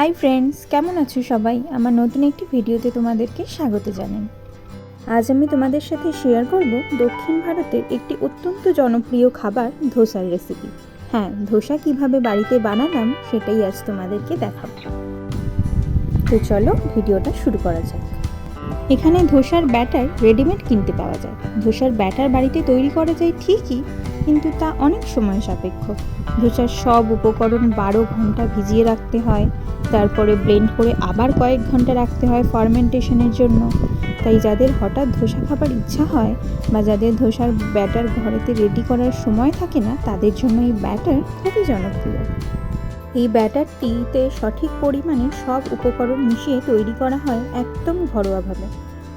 Hi friends কেমন আছো সবাই? আমার নতুন একটি ভিডিওতে তোমাদেরকে স্বাগত জানাই। আজ আমি তোমাদের সাথে শেয়ার করব দক্ষিণ ভারতের একটি অত্যন্ত জনপ্রিয় খাবার ধোসার রেসিপি হ্যাঁ ধোসা কীভাবে বাড়িতে বানালাম সেটাই আজ তোমাদেরকে দেখাবো। তো চলো ভিডিওটা শুরু করা যাক। এখানে ধোসার ব্যাটার রেডিমেড কিনতে পাওয়া যায়। ধোসার ব্যাটার বাড়িতে তৈরি করা যায় ঠিকই কিন্তু তা অনেক সময় সাপেক্ষ। ধোসার সব উপকরণ বারো ঘণ্টা ভিজিয়ে রাখতে হয়, তারপরে ব্লেন্ড করে আবার কয়েক ঘণ্টা রাখতে হয় ফার্মেন্টেশনের জন্য। তাই যাদের হঠাৎ ধোসা খাবার ইচ্ছা হয় বা যাদের ধোসার ব্যাটার ঘরেতে রেডি করার সময় থাকে না, তাদের জন্য এই ব্যাটার খুবই জনপ্রিয়। এই ব্যাটারটিতে সঠিক পরিমাণে সব উপকরণ মিশিয়ে তৈরি করা হয় একদম ঘরোয়াভাবে।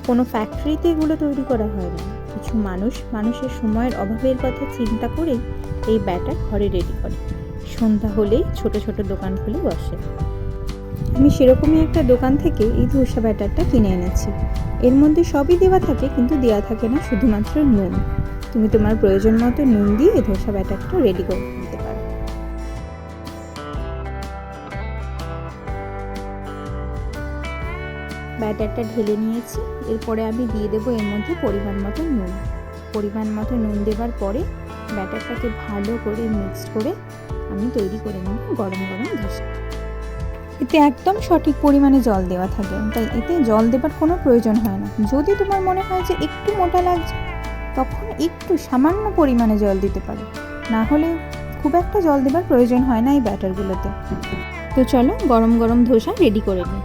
কোনো ফ্যাক্টরিতে এগুলো তৈরি করা হয় না। কিছু মানুষ মানুষের সময়ের অভাবের কথা চিন্তা করে এই ব্যাটার ঘরে রেডি করে। সন্ধ্যা হলেই ছোট ছোট দোকান খুলে বসে। আমি সেরকমই একটা দোকান থেকে এই ধোসা ব্যাটারটা কিনে এনেছি। এর মধ্যে সবই দেওয়া থাকে কিন্তু দেওয়া থাকে না শুধুমাত্র নুন। তুমি তোমার প্রয়োজন মতো নুন দিয়ে ধোসা ব্যাটারটা রেডি করে নিতে পারো। ব্যাটারটা ঢেলে নিয়েছি। এরপরে আমি দিয়ে দেবো এর মধ্যে পরিমাণ মতো নুন। পরিমাণ মতো নুন দেওয়ার পরে ব্যাটারটাকে ভালো করে মিক্স করে আমি তৈরি করে নেব গরম গরম ধোসা এতে একদম সঠিক পরিমাণে জল দেওয়া থাকে, তাই এতে জল দেবার কোনো প্রয়োজন হয় না। যদি তোমার মনে হয় যে একটু মোটা লাগছে, তখন একটু সামান্য পরিমাণে জল দিতে পারো। না হলে খুব একটা জল দেবার প্রয়োজন হয় না এই ব্যাটারগুলোতে। তো চলো গরম গরম ধোসা রেডি করে নিই।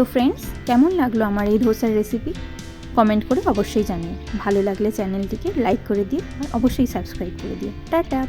তো ফ্রেন্ডস কেমন লাগল আমার এই ধোসার রেসিপি কমেন্ট করে অবশ্যই জানিয়ে ভালো লাগলে চ্যানেলটিকে লাইক করে দিয়ে আর অবশ্যই সাবস্ক্রাইব করে দিয়ে টাটা!